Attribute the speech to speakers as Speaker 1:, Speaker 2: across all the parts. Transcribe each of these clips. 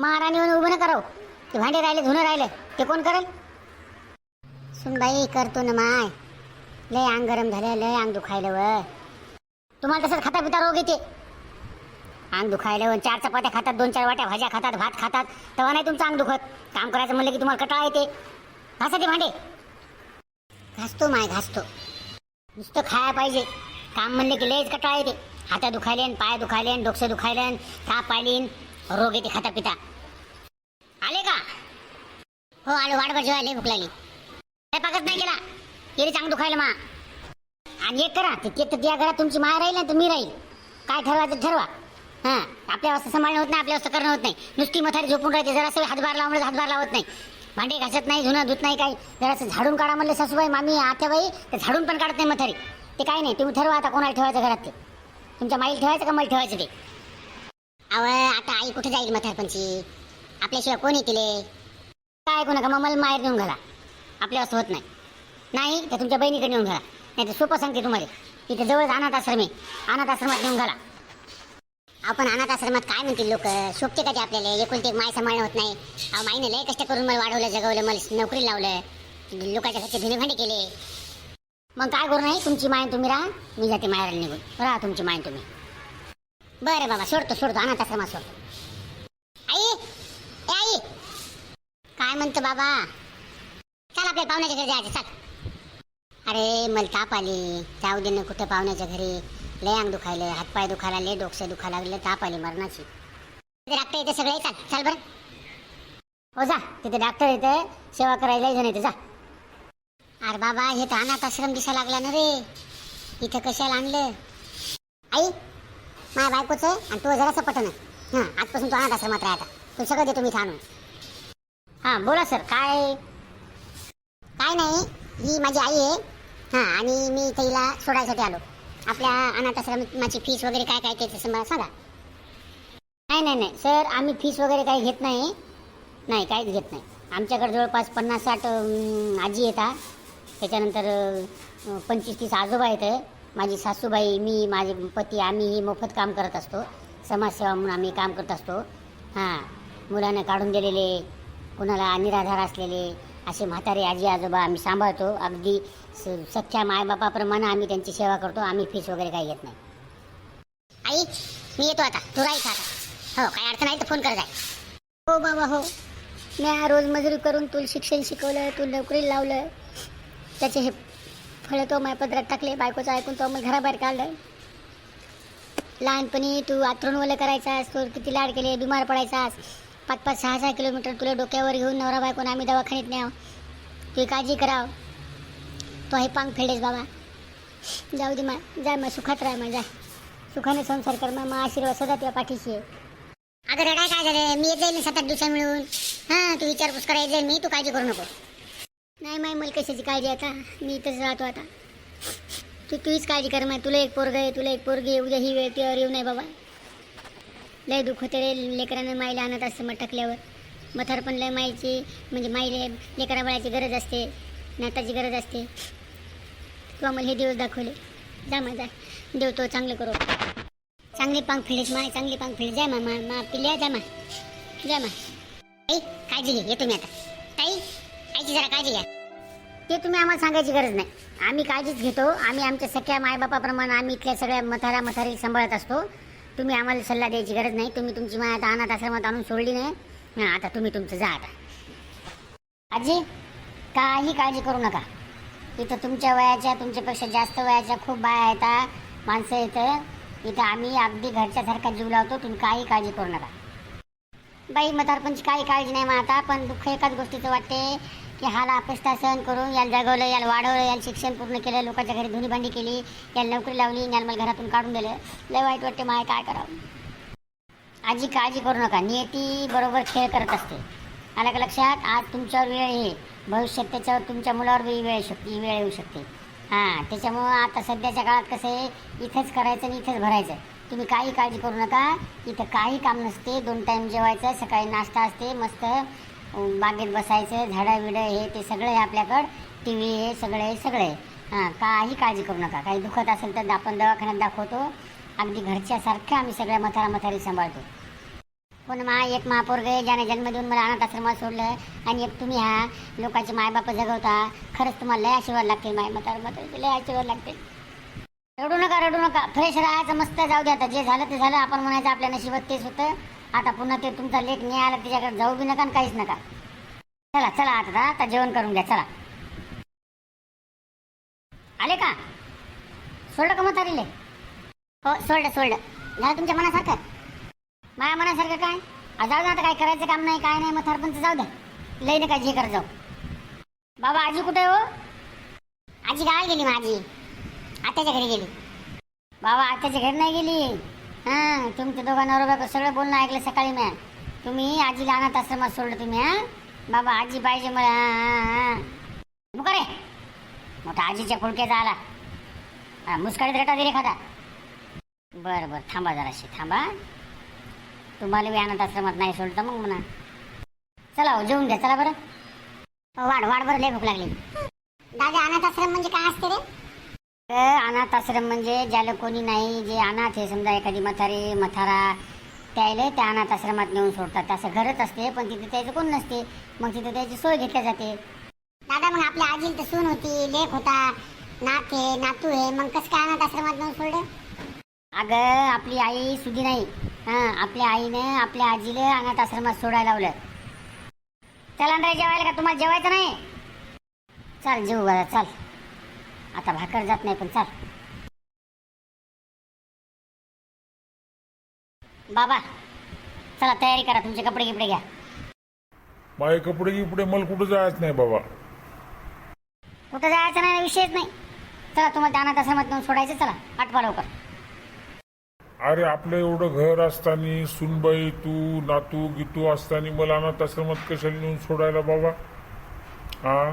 Speaker 1: महाराणी म्हणून उभं न करावं ते भांडे राहिले धुणं राहिले. ते कोण करेल? सुनबाई करतो ना माय. लय अंग गरम झालं लय अंग दुखायलं व तुम्हाला तसंच खाता पिता रोग येते. अंग दुखायलं व चार चपात्या खातात दोन चार वाट्या भाज्या खातात भात खातात. तेव्हा नाही तुमचं अंग दुखत. काम करायचं म्हणलं की तुम्हाला कटाळा येते. घासा ते भांडे. घासतो माय घासतो. नुसतं खाया पाहिजे. काम म्हणले की लयच कटाळा येते. हाता दुखायलेन पाय दुखायलेन डोकं दुखायलेन ताप आलीन. रोग येते खाता पिता. आले का? हो आलो वाट जेवायला भूक लागली. स्वयंपाकच नाही गेला तरी चांग दुखायला मा. आणि एक करा ते तर त्या घरात तुमची माय राहील ना तर मी राहील. काय ठरवायचं ठरवा. हां आपल्या वस्तू सांभाळणं होत नाही आपल्या वस्तू करणं होत नाही. नुसती मथारी झोपून राहते जरासं हातभार लावणं हातभार लावत नाही. भांडे घासत नाही धुणं धुत नाही काही. जरासं झाडून काढा म्हणलं सासूबाई मामी आत्याबाई ते झाडून पण काढत नाही मथारी. ते काय नाही तुम्ही ठरवा आता कोणाला ठेवायचं घरात ते. तुमच्या माईल ठेवायचं का मला ठेवायचं ते? अव आता आई कुठे जाईल म्हातारपणची? आपल्याशिवाय कोण येतील काय ऐकू नका मग मला माहेर नेऊन घाला. आपल्या असं होत नाही. नाही तर तुमच्या बहिणीकडे नेऊन घाला. नाही तर सोपं सांगते तुम्हाला. इथे जवळच अनाथ आश्रम आहे. अनाथ आश्रमात नेऊन घाला. आपण अनाथ आश्रमात काय म्हणतील लोक? शोभते का ते आपल्याला? एकुलते एक माय सांभाळणं होत नाही. अहो माईने लय कष्ट करून मला वाढवलं जगवलं मला नोकरी लावलं. लोकांच्या घरचे भिने केले. मग काय करू नाही तुमची माय तुम्ही राहा. मी जाते माहेराला निघून. राहा तुमची माय तुम्ही. बरं बाबा सोडतो सोडतो. अनाथ आश्रमात सोडतो. आई ए आई. काय म्हणतो बाबा? चल आपल्या पाहुण्याच्या घरी जायचं चल. अरे मला ताप आली. जाऊ दे ना कुठं पाहुण्याच्या घरी. लय अंग दुखायले हातपाय दुखायला लय डोकं दुखायला लागले ताप आली मरणाची. तिथे डॉक्टर येते सगळे चाल चाल बरं. हो जा. तिथे डॉक्टर येते सेवा करायला लय जण येते जा. अरे बाबा हे तर अनाथ आश्रम दिसा लागला ना रे. इथं कशाला आणलं? आई माझ्या बायकोचं आणि तो जरासं पटन हां आजपासून तो अनाथ आश्रमात राहता तू सगळं देतो मी आणून हां बोला सर काय? काय नाही ही माझी आई आहे. हां आणि मी इथं हिला सोडायसाठी आलो. आपल्या अनाथ आश्रमाची फीस वगैरे काय काय ते मला सांगा. नाही नाही नाही. सर आम्ही फीस वगैरे काही घेत नाही. नाही काहीच घेत नाही. आमच्याकडे जवळपास पन्नास साठ आजी येतात. त्याच्यानंतर पंचवीस तीस आजोबा येतं माझी सासूबाई मी माझे पती आम्ही ही मोफत काम करत असतो. समाजसेवा म्हणून आम्ही काम करत असतो. हां मुलांना काढून दिलेले कुणाला निराधार असलेले असे म्हातारे आजी आजोबा आम्ही सांभाळतो. अगदी स- सख्या मायबापाप्रमाणे आम्ही त्यांची सेवा करतो. आम्ही फीस वगैरे काही घेत नाही. आई मी येतो आता. तू राहील आता. हो काय अडचण आहे तर फोन करत आहे हो बाबा हो. मी रोज मजुरी करून तुला शिक्षण शिकवलं तू नोकरीला लावलं. त्याचे हे फळं तो माझ्या पदरात टाकले बायकोचं ऐकून तो मग घराबाहेर काढलं. लहानपणी तू आतरून करायचास तो किती लाड केले बिमार पडायचास पाच पाच सहा सहा किलोमीटर तुला डोक्यावर घेऊन नवरा बायकोन आम्ही दवाखान्यात न्याव. तुझी काळजी कराव. तो हे पांग फेडेस बाबा. जाऊ दे मा जाय मग सुखात राह मग जाय सुखाने संसार कर मग मग आशीर्वाद सदा तुझ्या पाठीशी. आहे अगं रडाय काय झालं? मी येत जाईल मी सात आठ दिवसा मिळून. हां तू विचारपूस करायला जाईल मी तू काळजी करू नको. नाही माय मला कशाची काळजी आता? मी इथंच राहतो आता. तू तुझीच काळजी कर माय तुला एक पोरग आहे तुला एक पोरगी उद्या ही वेळ तिवर येऊ नाही बाबा. लय दुःख होते रे लेकरांना माईला आणत असतं मग टाकल्यावर. मथार पण लय माईची म्हणजे माईले लेकरा बाळाची गरज असते नाताची गरज असते. तू आम्हाला हे दिवस दाखवले. जा मा जा. देव तो चांगलं करू. चांगली पांग फिळीस माय चांगली पांग फिळीस जाय मा मा पिल्या जा मा जा मा आई काळजी घे येतो मी आता. ताई जरा काळजी घ्या. ते तुम्ही आम्हाला सांगायची गरज नाही. आम्ही काळजीच घेतो. आम्ही आमच्या सख्या मायबापाप्रमाणे आम्ही इथल्या सगळ्या मथारा मथारी सांभाळत असतो. तुम्ही आम्हाला सल्ला द्यायची गरज नाही. तुम्ही तुमची माय आता अनाथ आश्रमात आणून सोडली नाही. हां आता तुम्ही तुमचं जा आता. आजी काही काळजी करू नका. इथं तुमच्या वयाच्या तुमच्यापेक्षा जास्त वयाच्या खूप बाया आहेत माणसं येतं इथं आम्ही अगदी घरच्यासारखा जीव लावतो. तुम्ही काही काळजी करू नका. बाई मतारपणची काही काळजी नाही मग आता पण दुःख एकाच गोष्टीचं वाटते. की हाला अपेक्षा सहन करून याला जगवलं याला वाढवलं याला शिक्षण पूर्ण केलं लोकांच्या घरी धुनीभांडी केली याला नोकरी लावली याला मला घरातून काढून दिलं. लय वाईट वाटते माय काय करावं? आजी काळजी करू नका. नियती बरोबर खेळ करत असते. आलं का लक्षात? आज तुमच्यावर वेळ आहे. भविष्यात त्याच्यावर तुमच्या मुलावर वेळ येऊ शकते वेळ येऊ शकते. हां त्याच्यामुळं आता सध्याच्या काळात कसं आहे? इथंच करायचं आणि इथंच भरायचं. तुम्ही काही काळजी करू नका. इथं काही काम नसते. दोन टाईम जेवायचं सकाळी नाश्ता असते मस्त बागेत बसायचं झाडं बिडं हे ते सगळं आहे आपल्याकडं. टी व्ही हे सगळं आहे सगळं आहे. हां काही काळजी करू नका. काही दुखत असेल तर आपण दवाखान्यात दाखवतो. अगदी घरच्यासारखं आम्ही सगळ्या मथारा मथारी सांभाळतो. पण मा एक महापौर गे ज्याने जन्म देऊन मला अनाथ आश्रमात सोडलं. आणि एक तुम्ही हा लोकांचे मायबाप जगवता. खरंच तुम्हाला लय आशीर्वाद लागतील माय मथार मथारीचे लय आशीर्वाद लागतील. रडू नका रडू नका. फ्रेश राहायचं मस्त जाऊ द्या. आता जे झालं ते झालं. आपण म्हणायचं आपल्या नशिबात तेच होतं. आता पुन्हा ते तुमचा लेख नाही आला त्याच्याकडे जाऊ बी नका आणि काहीच नका. चला चला आता आता जेवण करून घ्या चला. आले का? सोडलं का म्हातारीले? हो सोडलं सोडलं. झालं तुमच्या मनासारखं? माझ्या मनासारखं काय? जाऊ द्या आता काय करायचं काम नाही काय नाही मग सरपंच जाऊ द्या लई नका जे करत जाऊ. बाबा आजी कुठे आहे हो? आजी गावाला गेली माझी. आत्याच्या घरी गेली. बाबा आत्याच्या घरी नाही गेली. हां तुमच्या दोघांवर बाबा सगळं बोलणं ऐकलं सकाळी म्या तुम्ही आजीला अनाथ आश्रमात सोडलं तुम्ही हां? बाबा आजी पाहिजे मला हां रे. मोठा आजीच्या खुडक्याचा आला हा, रेटा दे एखादा. बरं बरं थांबा जराशी थांबा. तुम्हाला बी अनाथ आश्रमात नाही सोडतं मग म्हणा. चला हो जेवून घ्या चला बरं. वाढ वाढ बरं लय भूक लागली. दादा अनाथ आश्रम म्हणजे काय असते रे? तर अनाथ आश्रम म्हणजे ज्याला कोणी नाही जे अनाथ आहे समजा एखादी म्हातारी म्हातारा त्याला त्या अनाथ आश्रमात नेऊन सोडतात. तसं घरच असते पण तिथे त्याचं कोण नसते? मग तिथे त्याची सोय घेतली जाते. दादा मग आपल्या आजीला तर सून होती लेख होता. नात आहे नातू आहे मग कसं काय अनाथ आश्रमात नेऊन सोडलं? अगं आपली आई सुधी नाही. हां आपल्या आईनं आपल्या आजीला अनाथ आश्रमात सोडायला लावलं. चला ना रे जेवायला का? तुम्हाला जेवायचं नाही? चाल जेऊ बघा चाल. आता भाकर जात नाही पण चाल. बाबा चला तयारी करा तुमचे कपडे गिपडे घ्या.
Speaker 2: माझे कपडे गिपडे मला कुठं जायचं नाही बाबा.
Speaker 1: कुठं जायचं नाही विषयच नाही. चला तुम्हाला अनाथ आश्रमात नेऊन सोडायचं चला. आठवा लवकर.
Speaker 2: अरे आपलं एवढं घर असताना सुनबाई तू नातू गितू असताना मला अनाथ आश्रमात कशाला नेऊन सोडायला बाबा? हा?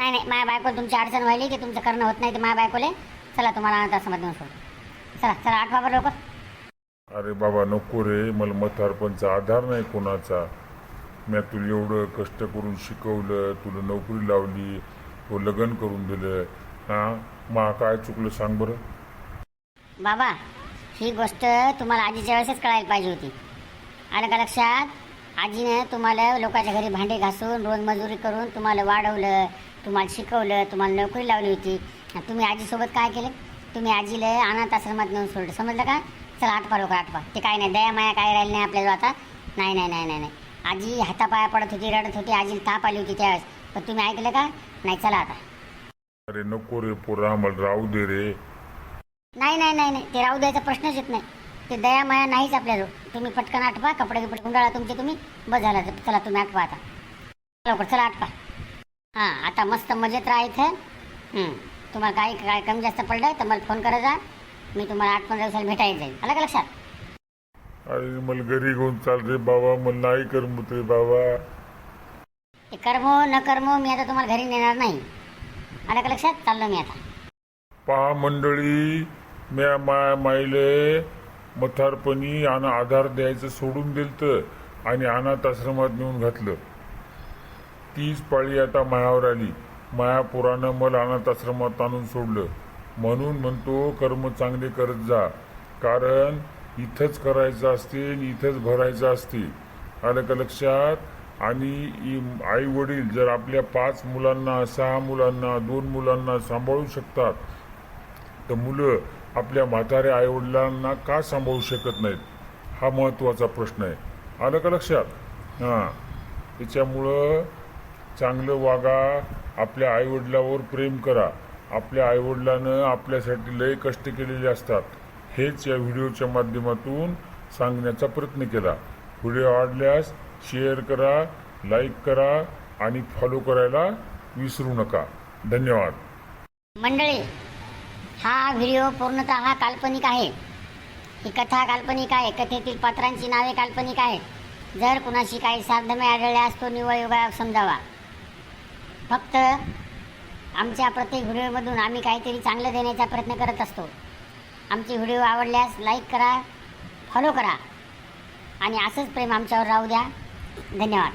Speaker 1: नाही नाही माझ्या बायको तुमची अडचण व्हायली की तुमचं करणं होत नाही ते माझ्या बायकोले चला तुम्हाला अनाथ आश्रमात नेऊन सोड चला चला आठवा बरं लवकर.
Speaker 2: अरे बाबा नको रे मला म्हातारपणचा आधार नाही कोणाचा. मी तुला एवढं कष्ट करून शिकवलं तुला नोकरी लावली तो लग्न करून दिलं. हा? मा काय चुकलं सांग बरं.
Speaker 1: बाबा ही गोष्ट तुम्हाला आजीच्या वेळेसच कळायला पाहिजे होती. आलं का लक्षात? आजीनं तुम्हाला लोकांच्या घरी भांडे घासून रोज मजुरी करून तुम्हाला वाढवलं. तुम्हाला शिकवलं तुम्हाला नोकरी लावली होती. तुम्ही आजीसोबत काय केलं? तुम्ही आजीला अनाथ आश्रमात नेऊन सोडलं. समजलं का? चला आठवा लवकर आठवा ते काय नाही दया माया काय राहिलं नाही आपल्याला आता? नाही नाही नाही नाही नाही. आजी हातापाया पडत होती रडत होती आजीला ताप आली होती त्यावेळेस. पण तुम्ही ऐकलं का? नाही चला आता.
Speaker 2: अरे नको रे पोरा राहू दे रे.
Speaker 1: नाही नाही नाही नाही. ते राहू द्यायचा प्रश्नच येत नाही. ते दया माया नाहीच आपल्याजवळ. तुम्ही पटकन आठवा कपडे गिपडे गुंडाळा तुमचे तुम्ही. बस झाला चला तुम्ही आठवा आता. लवकर चला आठवा हां आता मस्त मजेत राहा इथं. हं. तुम्हाला काही काय कमी जास्त पडलं तर मला फोन करा जा. मी तुम्हाला आठ पंधरा दिवसाला भेटायला जाईल. आलं का लक्षात?
Speaker 2: अरे मला घरी घेऊन चाल रे बाबा. मला नाही करमत रे बाबा.
Speaker 1: कर्मो न कर्मो मी आता तुम्हाला घरी नेणार नाही. आलं का लक्षात? चाललो मी आता.
Speaker 2: पहा मंडळी म्या माय मायले मथारपणी आणि आधार द्यायचं सोडून दिलतं आणि अनाथ आश्रमात नेऊन घातलं. तीच पाळी आता मायावर आली. मायापुरानं मला अनाथ आश्रमात आणून सोडलं. म्हणून म्हणतो कर्म चांगले करत जा. कारण इथंच करायचं असते आणि इथंच भरायचं असते. आलं का लक्षात? आणि आई वडील जर आपल्या पाच मुलांना सहा मुलांना दोन मुलांना सांभाळू शकतात तर मुलं आपल्या म्हाताऱ्या आईवडिलांना का सांभाळू शकत नाहीत? हा महत्त्वाचा प्रश्न आहे. आलं का लक्षात? हां. त्याच्यामुळं चांगलं वागा आपल्या आईवडिलावर प्रेम करा. आपल्या आईवडिलानं आपल्यासाठी लय कष्ट केलेले असतात. हेच या व्हिडिओच्या माध्यमातून सांगण्याचा प्रयत्न केला. व्हिडिओ आवडल्यास शेअर करा लाईक करा आणि फॉलो करायला विसरू नका. धन्यवाद.
Speaker 1: मंडळी हा व्हिडिओ पूर्णतः काल्पनिक आहे. ही कथा काल्पनिक आहे. कथेतील पात्रांची नावे काल्पनिक आहेत. जर कुणाशी काही साधमे आढळल्यास तो निवळ योगायोग समजावा. फक्त आमच्या प्रत्येक व्हिडिओमधून आम्ही काहीतरी चांगलं देण्याचा प्रयत्न करत असतो. आमचे व्हिडिओ आवडल्यास लाईक करा फॉलो करा. आणि असंच प्रेम आमच्यावर राहू द्या. धन्यवाद.